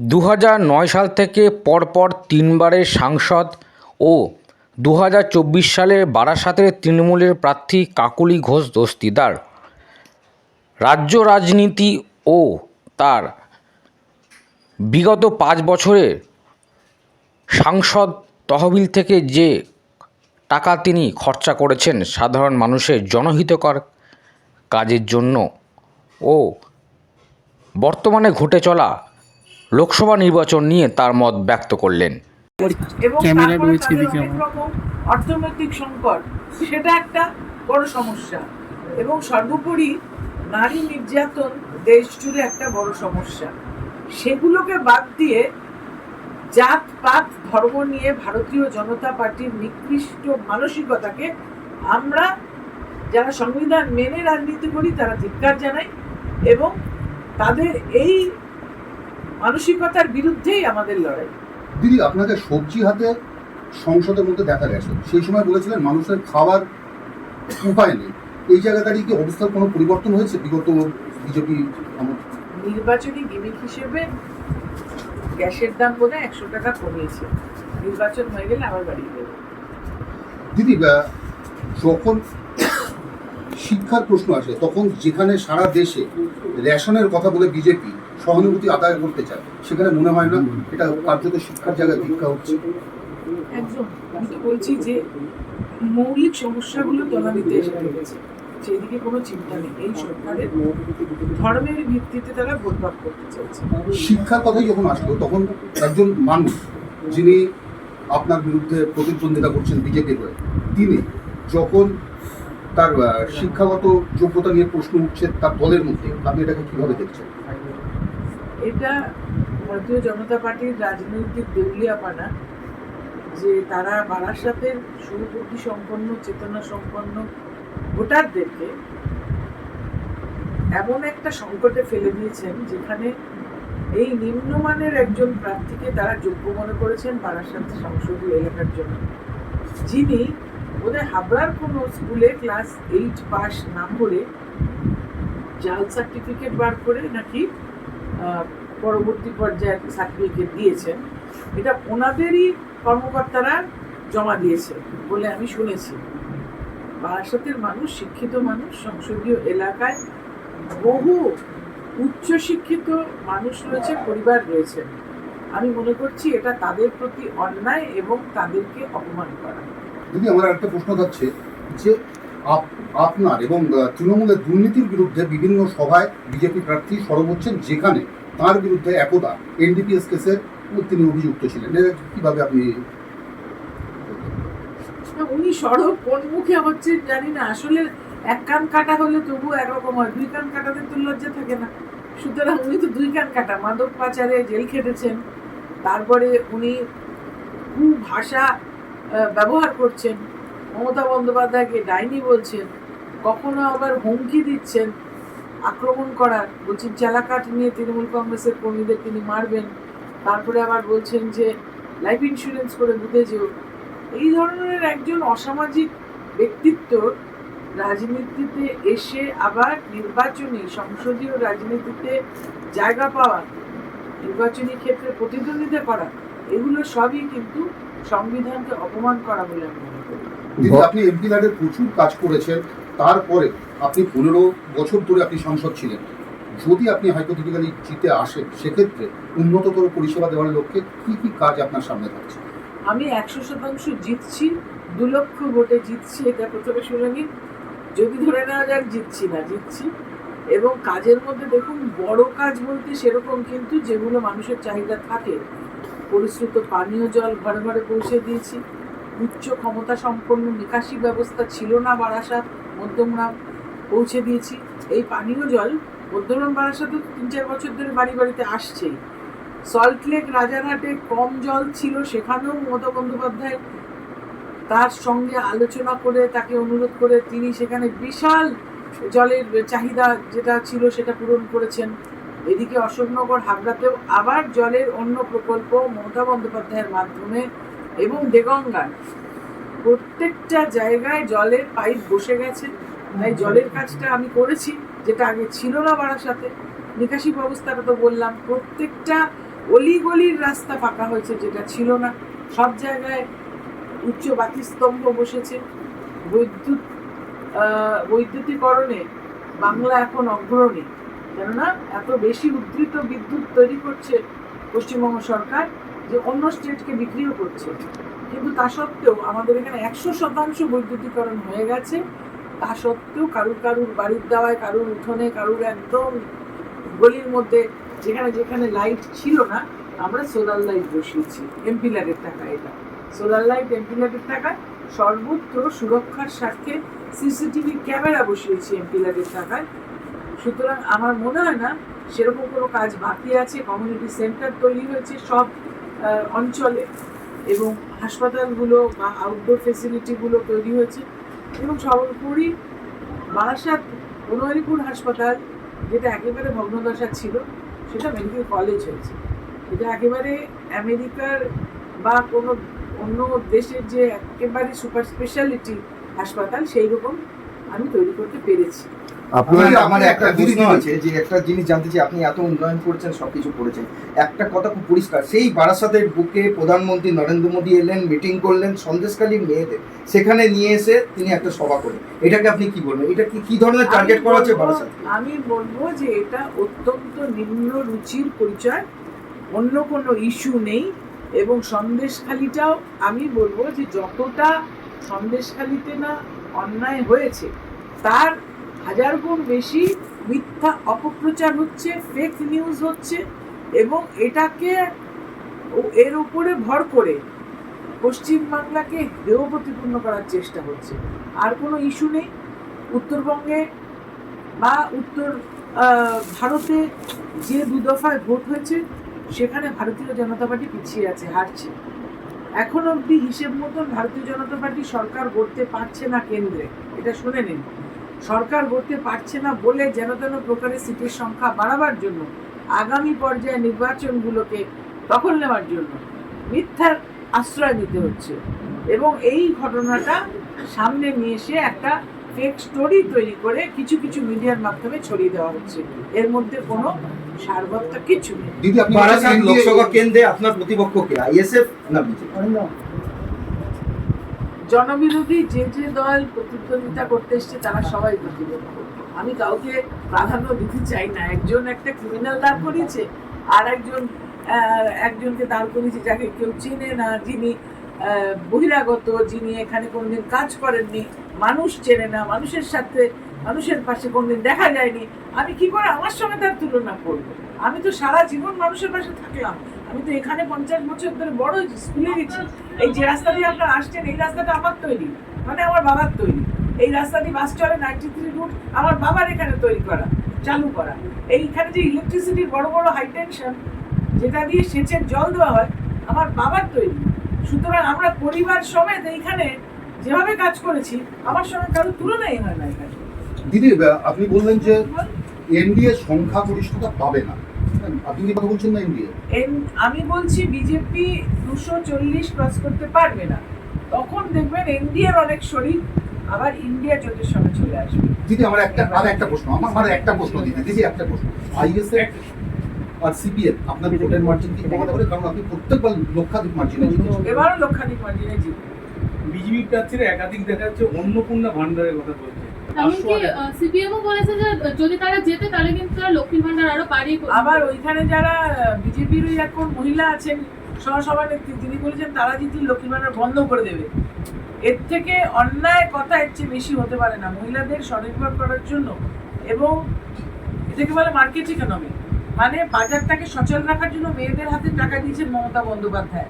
দু সাল থেকে পরপর তিনবারের সাংসদ ও দু সালে বারাসাতের তৃণমূলের প্রার্থী কাকলি ঘোষ দস্তিদার। রাজ্য রাজনীতি ও তার বিগত পাঁচ বছরের সাংসদ তহবিল থেকে যে টাকা তিনি খরচা করেছেন সাধারণ মানুষের জনহিতকর কাজের জন্য ও বর্তমানে ঘটে চলা লোকসভা নির্বাচন নিয়ে তার মত ব্যক্ত করলেন। ক্যামেরা রয়েছে এদিকে অর্থনৈতিক সংকট সেটা একটা বড় সমস্যা। এবং সর্বোপরি নারী নির্যাতন দেশ জুড়ে একটা বড় সমস্যা। সেগুলোকে বাদ দিয়ে জাত পাত ধর্ম নিয়ে ভারতীয় জনতা পার্টির নিকৃষ্ট মানসিকতাকে আমরা যারা সংবিধান মেনে রাজনীতি করি তারা ধিক্কার জানাই এবং তাদের এই মানসিকতার বিরুদ্ধেই আমাদের লড়াই। দিদি আপনাকে সবজি হাতে সংসদের মধ্যে দেখা গেছে। সেই সময় বলেছিলেন মানুষের খাবার উপায় নেই। এই জায়গা দাঁড়িয়ে কি অবস্থার কোনো পরিবর্তন হয়েছে? বিগত বিজেপি নির্বাচনী গিমিক হিসেবে গ্যাসের দাম বোধ হয় একশো টাকা কমিয়েছে। নির্বাচন হয়ে গেলে আবার বাড়িয়ে দেবে। দিদি যখন শিক্ষার প্রশ্ন আসে তখন যেখানে সারা দেশে রেশনের কথা বলে বিজেপি সহানুভূতি আদায় করতে চায় সেখানে মনে হয় না এটা কার্যত শিক্ষার জায়গায় ভিক্ষা হচ্ছে। একদম। আমি বলছি যে মৌলিক সমস্যাগুলো তলানিতে এসে ঢুকেছে সেদিকে কোনো চিন্তা নেই। এই সরকারের ধর্মের ভিত্তিতে তারা ভোট ভাগ করতে চাইছে। শিক্ষার কথাই যখন আসলো তখন একজন মানুষ যিনি আপনার বিরুদ্ধে প্রতিদ্বন্দ্বিতা করছেন বিজেপির হয়ে তিনি যখন তার শিক্ষাগত যোগ্যতা নিয়ে প্রশ্ন উঠছে তার দলের মধ্যে। আপনি এটাকে কীভাবে দেখছেন? এটা ভারতীয় জনতা পার্টির রাজনৈতিক দেউলিয়াপানা যে তারা বারাসাতের সুবুদ্ধি সম্পন্ন, চেতনা সম্পন্ন ভোটারদেরকে এমন একটা সংকটে ফেলে দিয়েছেন, যেখানে এই নিম্নমানের একজন প্রার্থীকে তারা যোগ্য মনে করেছেন বারাসাত সংসদীয় এলাকার জন্য। যিনি বোধহয় হাবড়ার কোনো স্কুলে ক্লাস এইট পাস না করে জাল সার্টিফিকেট বার করে নাকি পরবর্তী পর্যায়ে সার্টিফিকেট দিয়েছেন। এটা ওনাদেরই কর্মকর্তারা জমা দিয়েছে বলে আমি শুনেছি। বারাসাতের মানুষ, শিক্ষিত মানুষ, সংসদীয় এলাকায় বহু উচ্চশিক্ষিত মানুষ রয়েছে, পরিবার রয়েছে। আমি মনে করছি এটা তাদের প্রতি অন্যায় এবং তাদেরকে অপমান করা। দিদি আমার একটা প্রশ্ন থাকছে যে আপ- আপনার এবং তৃণমূলের দুর্নীতির বিরুদ্ধে বিভিন্ন সভায় বিজেপি প্রার্থী সরব হচ্ছেন যেখানে তার বিরুদ্ধে একদা এনডিপিএস কেসের তিনি অভিযুক্ত ছিলেন। কীভাবে আপনি উনি সড়ক কোন মুখে হচ্ছে জানি না। আসলে এক কান কাটা হলে তবু একরকম হয়, দুই কান কাটাতে তো লজ্জা থাকে না। সুতরাং উনি তো দুই কান কাটা, মাদক পাচারে জেল খেটেছেন। তারপরে উনি ভাষা ব্যবহার করছেন। মমতা বন্দ্যোপাধ্যায়কে ডাইনি বলছেন, কখনো আবার হুমকি দিচ্ছেন আক্রমণ করার। বলছেন চেলাকাঠ নিয়ে তৃণমূল কংগ্রেসের কর্মীদের তিনি মারবেন। তারপরে আবার বলছেন যে লাইফ ইন্স্যুরেন্স করে বুঝে যেও এই ধরনের একজন অসামাজিক ব্যক্তিত্ব রাজনীতিতে এসে আবার নির্বাচনী সংসদীয় রাজনীতিতে জায়গা পাওয়া নির্বাচনী ক্ষেত্রে প্রতিদ্বন্দ্বিতা করা এগুলো সবই কিন্তু সংবিধানকে অপমান করা বলে আমি মনে করি। আপনি এমপি ল্যাডের প্রচুর কাজ করেছেন তারপরে আপনি পনেরো বছর ধরে আপনি সাংসদ ছিলেন। যদি আপনি হাইপোথেটিক্যালি জিতে আসেন সেক্ষেত্রে উন্নততর পরিষেবা দেওয়ার লক্ষ্যে কি কি কাজ আপনার সামনে থাকছে? আমি একশো শতাংশ জিতছি দু লক্ষ ভোটে জিতছি এটা প্রথমে শুনে নিন। যদি ধরে নেওয়া যাক জিতছি না জিতছি। এবং কাজের মধ্যে দেখুন, বড় কাজ বলতে সেরকম কিন্তু যেগুলো মানুষের চাহিদা থাকে। পরিশ্রুত পানীয় জল ঘরে ঘরে পৌঁছে দিয়েছি। উচ্চ ক্ষমতা সম্পন্ন নিকাশি ব্যবস্থা ছিল না বারাসাত, মধ্যমগ্রাম পৌঁছে দিয়েছি। এই পানীয় জল মধ্যমগ্রাম বারাসাতে তিন চার বছর ধরে বাড়ি বাড়িতে আসছেই সল্টলেক রাজারহাটে কম জল ছিল, সেখানেও মমতা বন্দ্যোপাধ্যায় তার সঙ্গে আলোচনা করে, তাকে অনুরোধ করে তিনি সেখানে বিশাল জলের চাহিদা যেটা ছিল সেটা পূরণ করেছেন। এদিকে অশোকনগর, হাবড়াতেও আবার জলের অন্য প্রকল্প মমতা বন্দ্যোপাধ্যায়ের মাধ্যমে এবং দেগঙ্গা প্রত্যেকটা জায়গায় জলের পাইপ বসে গেছে। তাই জলের কাজটা আমি করেছি, যেটা আগে ছিল না বাড়ার সাথে নিকাশি ব্যবস্থাটা তো বললাম, প্রত্যেকটা অলিগলির রাস্তা পাকা হয়েছে, যেটা ছিল না। সব জায়গায় উচ্চ বাতিস্তম্ভ বসেছে। বৈদ্যুৎ বৈদ্যুতিকরণে বাংলা এখন অগ্রণী। কেননা, এত বেশি উদ্ধৃত বিদ্যুৎ তৈরি করছে পশ্চিমবঙ্গ সরকার যে অন্য স্টেটকে বিক্রিও করছে। কিন্তু তা সত্ত্বেও আমাদের এখানে একশো শতাংশ বৈদ্যুতিকরণ হয়ে গেছে। তা সত্ত্বেও কারুর কারুর বাড়ির দেওয়ায়, কারুর উঠোনে, কারুর একদম গলির মধ্যে, যেখানে যেখানে লাইট ছিল না, আমরা সোলার লাইট বসিয়েছি। এমপিলারের টাকা এটা। সোলার লাইট এমপিলারের টাকায় সর্বত্র সুরক্ষার স্বার্থে সিসিটিভি ক্যামেরা বসিয়েছি এমপিলারের টাকায়। সুতরাং আমার মনে হয় না সেরকম কোনো কাজ বাকি আছে কমিউনিটি সেন্টার তৈরি হয়েছে সব অঞ্চলে এবং হাসপাতালগুলো বা আউটডোর ফেসিলিটিগুলো তৈরি হয়েছে এবং সর্বোপরি বারাসাত বনোয়ারিপুর হাসপাতাল, যেটা একেবারে ভগ্নদশা ছিল, সেটা মেডিকেল কলেজ হয়েছে। এটা একেবারে আমেরিকার বা কোনো অন্য দেশের যে একেবারে সুপার স্পেশালিটি হাসপাতাল সেই রকম আমি তৈরি করতে পেরেছি। আপনার আমার একটা প্রশ্ন আছে যে একটা জিনিস জানতে চাই আপনি এত উন্নয়ন করেছেন সবকিছু করেছেন। একটা কথা খুব পরিষ্কার সেই বারাসাতের বুকে প্রধানমন্ত্রী নরেন্দ্র মোদী এলেন মিটিং করলেন সন্দেশকালী মেয়েদের সেখানে নিয়ে এসে তিনি একটা সভা করলেন। এটাকে আপনি কি বলবেন? এটা কি কি ধরনের টার্গেট করা হচ্ছে বারাসাত? আমি বলব যে এটা অত্যন্ত নিম্ন রুচির পরিচয় অন্য কোনো ইস্যু নেই। এবং সন্দেশখালিটাও আমি বলব যে যতটা সন্দেশখালিতে না অন্যায় হয়েছে, তার হাজার গুণ বেশি মিথ্যা অপপ্রচার হচ্ছে ফেক নিউজ হচ্ছে এবং এটাকে এর উপরে ভর করে পশ্চিমবাংলাকে হেয় প্রতিপন্ন করার চেষ্টা হচ্ছে। আর কোনো ইস্যু নেই। উত্তরবঙ্গে বা উত্তর ভারতে যে দু দফায় ভোট হয়েছে সেখানে ভারতীয় জনতা পার্টি পিছিয়ে আছে, হারছে। এখন অবধি হিসেব মতন ভারতীয় জনতা পার্টি সরকার গড়তে পারছে না কেন্দ্রে। এটা শুনে নিন। সরকার গড়তে পারছে না বলে যেন তেন প্রকারের সিটের সংখ্যা বাড়াবার জন্য, আগামী পর্যায়ে নির্বাচনগুলোকে দখল নেওয়ার জন্য মিথ্যার আশ্রয় নিতে হচ্ছে। এবং এই ঘটনাটা সামনে নিয়ে এসে একটা ফেক স্টোরি তৈরি করে কিছু কিছু মিডিয়ার মাধ্যমে ছড়িয়ে দেওয়া হচ্ছে। এর মধ্যে কোনো কিছু নেই। দিদি আপনি বারাসাত লোকসভা কেন্দ্রে আপনার প্রতিপক্ষ কে আইএসএফ না বিজেপি? জনবিরোধী যে যে দল প্রতিদ্বন্দ্বিতা করতে এসছে তারা সবাই প্রতিপক্ষ। আমি কাউকে প্রাধান্য দিতে চাই না। একজন একটা ক্রিমিনাল দাঁড় করিয়েছে আর একজন আহ, একজনকে দাঁড় করিয়েছে যাকে কেউ চেনে না যিনি আহ, বহিরাগত যিনি এখানে কোনোদিন কাজ করেননি। মানুষ চেনে না মানুষের সাথে মানুষের পাশে কোনোদিন দেখা যায়নি। আমি কি করে আমার সঙ্গে তার তুলনা করব? আমি তো সারা জীবন মানুষের পাশে থাকলাম। আমি তো এখানে পঞ্চাশ বছর ধরে বড় স্কুলে গেছি। এই যে রাস্তা দিয়ে আপনারা আসছেন, এই রাস্তাটা আমার তৈরি মানে আমার বাবার তৈরি। এই রাস্তা দিয়ে বাস চলে নাইনটি থ্রি রুট, আমার বাবার এখানে তৈরি করা, চালু করা। এইখানে যে ইলেকট্রিসিটির বড় বড় হাই টেনশন যেটা দিয়ে সেচের জল দেওয়া হয়, আমার বাবার তৈরি। সুতরাং আমরা পরিবার সমেত এইখানে যেভাবে কাজ করেছি, আমার সঙ্গে কারোর তুলনাই হয় না এখানে। দিদি আপনি বললেন যে এনডিএ সংখ্যা গরিষ্ঠতা পাবে না। আপনি কি কথা বলছেন না এনডিএ? আমি বলছি বিজেপি দুশো চল্লিশ ক্রস করতে পারবে না। তখন দেখবেন এনডিএর অনেক শরীর আবার ইন্ডিয়া জোটের সঙ্গে চলে আসবে। দিদি আমার একটা আর একটা প্রশ্ন আমার আমার একটা প্রশ্ন দিদি দিদি একটা প্রশ্ন। আইএসএফ আর সিপিএম আপনার ভোটের মার্জিন কি কমাতে পারে কারণ আপনি প্রত্যেকবার লক্ষাধিক মার্জিনে জিতেছেন। এবারও লক্ষাধিক মার্জিনে জিতবে। বিজেপি প্রার্থীরা একাধিক দেখা যাচ্ছে অন্নপূর্ণা ভান্ডারের কথা বলছে। এমনকি সিপিএমও বলেছে যে যদি তারা জেতে তাহলে কিন্তু তারা লক্ষ্মীর ভান্ডার আরও বাড়িয়ে আবার ওইখানে যারা বিজেপির এখন মহিলা আছেন তিনি বলেছেন তারা যদি লক্ষ্মী ভান্ডার বন্ধ করে দেবে। এর থেকে অন্যায় কথা এর চেয়ে বেশি হতে পারে না মহিলাদের স্বনির্ভর করার জন্য। এবং এটাকে বলে মার্কেট ইকোনমি মানে বাজারটাকে সচল রাখার জন্য মেয়েদের হাতে টাকা দিয়েছেন মমতা বন্দ্যোপাধ্যায়।